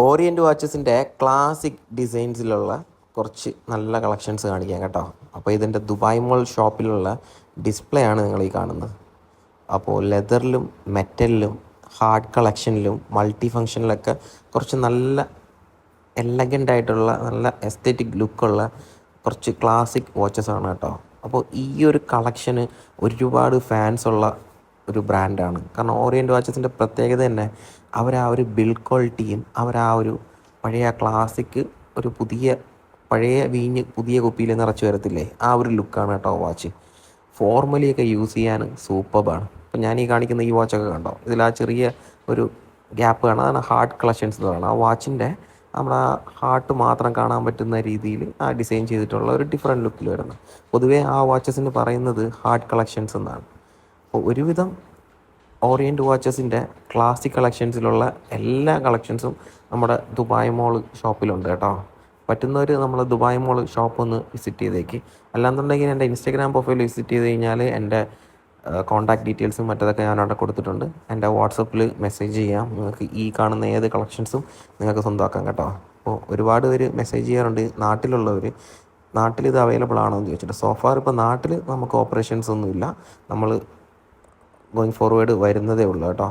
Orient വാച്ചസിന്റെ classic ഡിസൈൻസിലുള്ള കുറച്ച് നല്ല collections കാണിക്കാം കേട്ടോ. അപ്പോൾ ഇതിന്റെ ദുബായ് മോൾ ഷോപ്പിലുള്ള ഡിസ്പ്ലേ ആണ് നിങ്ങൾ ഈ കാണുന്നത്. അപ്പോൾ ലെതറിലും മെറ്റലിലും ഹാർഡ് കളക്ഷനിലും മൾട്ടി ഫങ്ഷനിലൊക്കെ കുറച്ച് നല്ല എലഗന്റ് ആയിട്ടുള്ള നല്ല എസ്തറ്റിക് ലുക്കുള്ള കുറച്ച് ക്ലാസിക് വാച്ചസ് ആണ് കേട്ടോ. അപ്പോൾ ഈ ഒരു കളക്ഷന് ഒരുപാട് ഫാൻസ് ഉള്ള ഒരു ബ്രാൻഡാണ് കാരണം ഓറിയന്റ് വാച്ചസിന്റെ പ്രത്യേകത തന്നെ അവർ ആ ഒരു ബിൽഡ് ക്വാളിറ്റിയും അവർ ആ ഒരു പഴയ ക്ലാസിക് ഒരു പുതിയ പഴയ വീഞ്ഞ് പുതിയ കുപ്പിയിൽ നിറച്ച് വരത്തില്ലേ? ആ ഒരു ലുക്കാണ് കേട്ടോ വാച്ച് ഫോർമലിയൊക്കെ യൂസ് ചെയ്യാൻ സൂപ്പർബാണ് ഇപ്പം ഞാൻ ഈ കാണിക്കുന്ന ഈ വാച്ചൊക്കെ കണ്ടോ? ഇതിൽ ആ ചെറിയ ഒരു ഗ്യാപ്പ് കാണാം. അതാണ് ഹാർട്ട് കളക്ഷൻസ് എന്ന് പറയുന്നത്. ആ വാച്ചിന്റെ നമ്മുടെ ആ ഹാർട്ട് മാത്രം കാണാൻ പറ്റുന്ന രീതിയിൽ ആ ഡിസൈൻ ചെയ്തിട്ടുള്ള ഒരു ഡിഫറെന്റ് ലുക്കിൽ വരുന്നത്. പൊതുവേ ആ വാച്ചസിന് പറയുന്നത് ഹാർട്ട് കളക്ഷൻസ് എന്നാണ്. ഒരുവിധം ഓറിയന്റ് വാച്ചസിന്റെ ക്ലാസിക് കളക്ഷൻസിലുള്ള എല്ലാ കളക്ഷൻസും നമ്മുടെ ദുബായ് മോൾ ഷോപ്പിലുണ്ട് കേട്ടോ. പറ്റുന്നവർ നമ്മൾ ദുബായ് മോൾ ഷോപ്പ് ഒന്ന് വിസിറ്റ് ചെയ്തേക്ക്. അല്ലാന്നുണ്ടെങ്കിൽ എന്റെ ഇൻസ്റ്റാഗ്രാം പ്രൊഫൈൽ വിസിറ്റ് ചെയ്ത് കഴിഞ്ഞാൽ എന്റെ കോൺടാക്ട് ഡീറ്റെയിൽസും മറ്റതൊക്കെ ഞാൻ അവിടെ കൊടുത്തിട്ടുണ്ട്. എന്റെ വാട്സപ്പിൽ മെസ്സേജ് ചെയ്യാം. നിങ്ങൾക്ക് ഈ കാണുന്ന ഏത് കളക്ഷൻസും നിങ്ങൾക്ക് സ്വന്തമാക്കാം കേട്ടോ. അപ്പോൾ ഒരുപാട് പേര് മെസ്സേജ് ചെയ്യാറുണ്ട്. നാട്ടിലുള്ളവർ നാട്ടിൽ ഇത് അവൈലബിൾ ആണോ എന്ന് ചോദിച്ചിട്ട്. സോഫാർ ഇപ്പോൾ നാട്ടിൽ നമുക്ക് ഓപ്പറേഷൻസ് ഒന്നുമില്ല. നമ്മൾ ഗോയിങ് ഫോർവേഡ് വരുന്നതേ ഉള്ളൂ കേട്ടോ.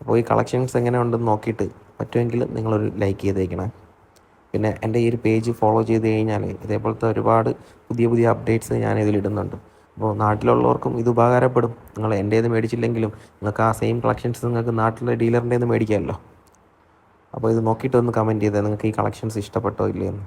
അപ്പോൾ ഈ കളക്ഷൻസ് എങ്ങനെ ഉണ്ടെന്ന് നോക്കിയിട്ട് പറ്റുമെങ്കിൽ നിങ്ങളൊരു ലൈക്ക് ചെയ്തേക്കണേ. പിന്നെ എന്റെ ഈ ഒരു പേജ് ഫോളോ ചെയ്ത് കഴിഞ്ഞാൽ ഇതേപോലത്തെ ഒരുപാട് പുതിയ പുതിയ അപ്ഡേറ്റ്സ് ഞാൻ ഇതിൽ ഇടുന്നുണ്ട്. അപ്പോൾ നാട്ടിലുള്ളവർക്കും ഇത് ഉപകാരപ്പെടും. നിങ്ങൾ എന്റേത് മേടിച്ചില്ലെങ്കിലും നിങ്ങൾക്ക് ആ സെയിം കളക്ഷൻസ് നിങ്ങൾക്ക് നാട്ടിലെ ഡീലറിന്റെ നിന്ന് മേടിക്കാമല്ലോ. അപ്പോൾ ഇത് നോക്കിയിട്ട് ഒന്ന് കമന്റ് ചെയ്തേ. നിങ്ങൾക്ക് ഈ കളക്ഷൻസ് ഇഷ്ടപ്പെട്ടോ ഇല്ലയെന്ന്.